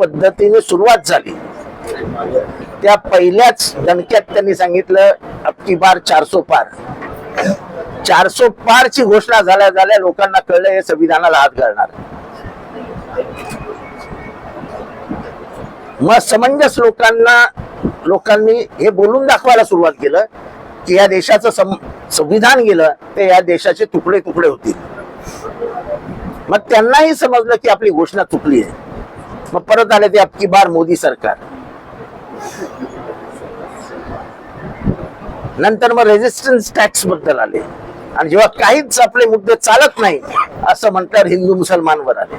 पद्धतीने सुरुवात झाली. त्या पहिल्याच दणक्यात त्यांनी सांगितलं अबकी बार चारसो पार. चारसो पार ची घोषणा झाल्या झाल्या लोकांना कळलं हे संविधानाला हात घालणार. मग समंजस लोकांना लोकांनी हे बोलून दाखवायला सुरुवात केलं की या देशाचं संविधान गेलं ते या देशाचे तुकडे तुकडे होतील. मग त्यांनाही समजलं की आपली घोषणा चुकली आहे. मग परत आले ते अबकी बार मोदी सरकार. नंतर मग रेजिस्टन्स टॅक्सबद्दल आले. आणि जेव्हा काहीच आपले मुद्दे चालत नाही असं म्हटल्यावर हिंदू मुसलमानवर आले.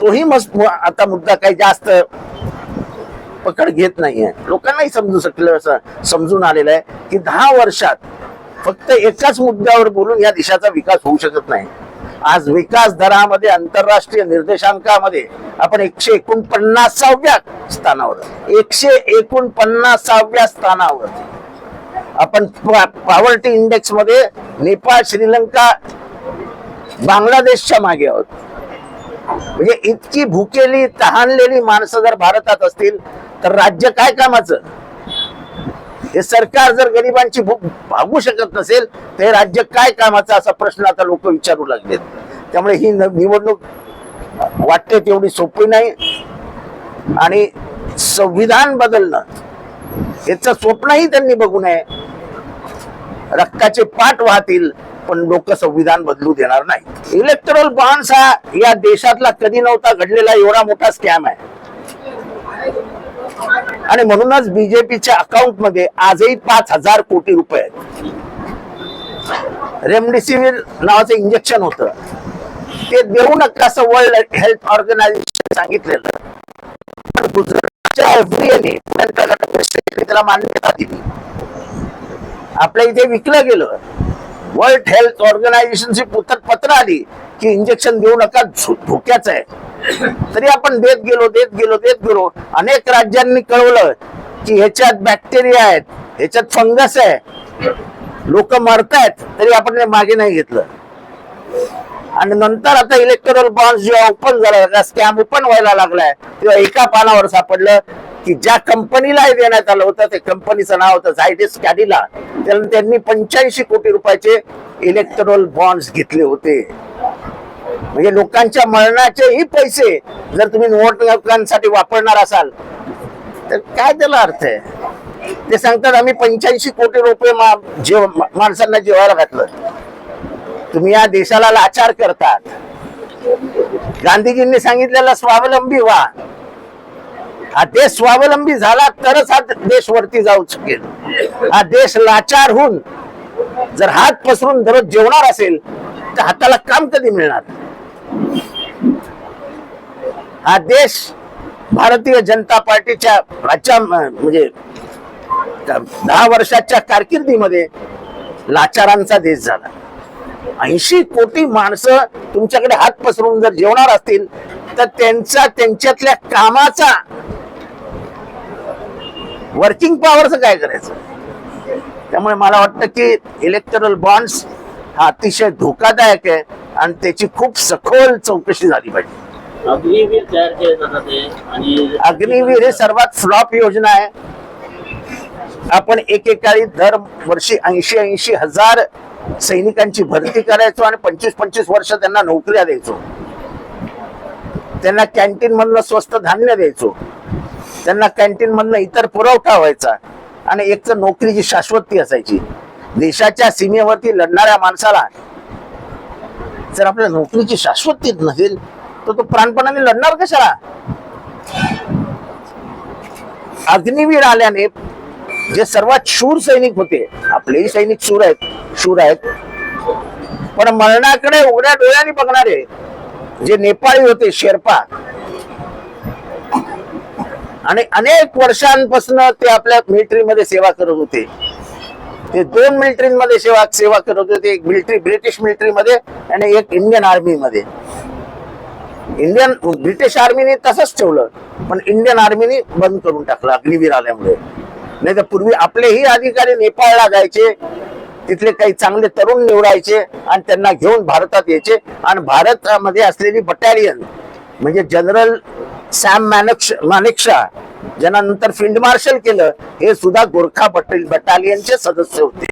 तोही मस्त आता मुद्दा काही जास्त पकड घेत नाहीये. लोकांनाही समजू शकलं असं समजून आलेलं आहे की दहा वर्षात फक्त एकाच मुद्द्यावर बोलून या देशाचा विकास होऊ शकत नाही. आज विकास दरामध्ये आंतरराष्ट्रीय निर्देशांकामध्ये आपण एकशे एकोणपन्नासाव्या स्थानावर एकशे एकोणपन्नासाव्या स्थानावर. आपण पॉवर्टी इंडेक्समध्ये नेपाळ श्रीलंका बांगलादेशच्या मागे आहोत. म्हणजे इतकी भुकेली तहानलेली माणसं जर भारतात असतील तर राज्य काय कामाचं? हे सरकार जर गरिबांची भूक भागू शकत नसेल तर हे राज्य काय कामाचं असा प्रश्न आता लोक विचारू लागलेत. त्यामुळे ही निवडणूक वाटते तेवढी सोपी नाही. आणि संविधान बदलणं याचं स्वप्नही त्यांनी बघू नये. रक्ताचे पाठ वाहतील पण लोक संविधान बदलू देणार नाही इलेक्ट्रल बॉन्ड्स हा या देशातला कधी नव्हता घडलेला एवढा मोठा स्कॅम आहे. आणि म्हणूनच बीजेपीच्या अकाउंटमध्ये आजही पाच हजार कोटी रुपये आहेत. रेमडेसिवीर नावाचं इंजेक्शन होतं. ते देऊ नका असं वर्ल्ड हेल्थ ऑर्गनायझेशन सांगितलेलं. पण गुजरातच्या एफडीएने त्याला मान्यता दिली. आपल्या इथे विकलं गेलं. वर्ल्ड हेल्थ ऑर्गनायझेशनची पत्र पत्र आली की इंजेक्शन देऊ नका धो- धोक्याचं आहे. तरी आपण देत गेलो देत गेलो देत गेलो. अनेक राज्यांनी कळवलं की ह्याच्यात बॅक्टेरिया आहेत ह्याच्यात फंगस आहे. लोक मरतायत तरी आपण ते मागे नाही घेतलं. आणि नंतर आता इलेक्टोरल बॉन्ड जेव्हा ओपन झाला स्कॅम ओपन व्हायला लागलाय तेव्हा एका पानावर सापडलं की ज्या कंपनीला देण्यात आलं होतं ते कंपनीचं नाव होतं झायडेस कॅडिला त्यांनी पंच्याऐंशी कोटी रुपयाचे इलेक्टोरल बॉन्ड्स घेतले होते. म्हणजे लोकांच्या मरणाचेही पैसे जर तुम्ही निवडणुकांसाठी वापरणार असाल तर काय त्याला अर्थ आहे? ते सांगतात आम्ही पंच्याऐंशी कोटी रुपये मा- जेव माणसांना जेवायला घातलं. तुम्ही या देशाला लाचार करतात. गांधीजींनी सांगितलेलं स्वावलंबी व्हा. हा देश स्वावलंबी झाला तरच हा देश वरती जाऊ शकेल. हा देश लाचार होऊन जर हात पसरून दररोज जेवणार असेल तर हाताला काम कधी मिळणार? हा देश भारतीय जनता पार्टीच्या राज्या म्हणजे दहा वर्षाच्या कारकिर्दीमध्ये लाचारांचा देश झाला. ऐंशी कोटी माणसं तुमच्याकडे हात पसरून जर जेवणार असतील तर त्यांचा त्यांच्यातल्या कामाचा वर्किंग पॉवरचं काय करायचं? त्यामुळे मला वाटतं की इलेक्टरल बॉन्ड्स हा अतिशय धोकादायक आहे. आणि त्याची खूप सखोल चौकशी झाली पाहिजे. अग्निवीर तयार केले जातात ते आणि अग्निवीर हे सर्वात फ्लॉप योजना आहे. आपण एकेकाळी दर वर्षी ऐंशी ऐंशी हजार सैनिकांची भरती करायचो आणि पंचवीस पंचवीस वर्ष त्यांना नोकऱ्या द्यायचो. त्यांना कॅन्टीन मधनं स्वस्त धान्य द्यायचो. त्यांना कॅन्टीन मधनं इतर पुरवठा व्हायचा. आणि एक तर नोकरीची शाश्वती असायची. देशाच्या सीमेवरती लढणाऱ्या माणसाला जर आपल्या नोकरीची शाश्वती नसेल तर तो प्राणपणाने लढणार कशाला? अग्निवीर आल्याने जे सर्वात शूर सैनिक होते आपलेही सैनिक शूर आहेत शूर आहेत. पण मरणाकडे उघड्या डोळ्याने बघणारे जे नेपाळी होते शेर्पा आणि अनेक वर्षांपासून ते आपल्या मिलिटरीमध्ये सेवा करत होते. ते दोन मिलिटरीमध्ये सेवा सेवा करत होते. एक मिलिटरी ब्रिटिश मिलिटरीमध्ये आणि एक इंडियन आर्मीमध्ये. इंडियन ब्रिटिश आर्मीने तसंच ठेवलं पण इंडियन आर्मीने बंद करून टाकलं अग्निवीर आल्यामुळे. नाही तर पूर्वी आपलेही अधिकारी नेपाळला जायचे तिथले काही चांगले तरुण निवडायचे आणि त्यांना घेऊन भारतात यायचे. आणि भारतामध्ये असलेली बटालियन म्हणजे जनरल सॅम मॅनक्ष मानेकशा ज्यांना नंतर फील्ड मार्शल केलं हे सुद्धा गोरखा बटालियनचे सदस्य होते.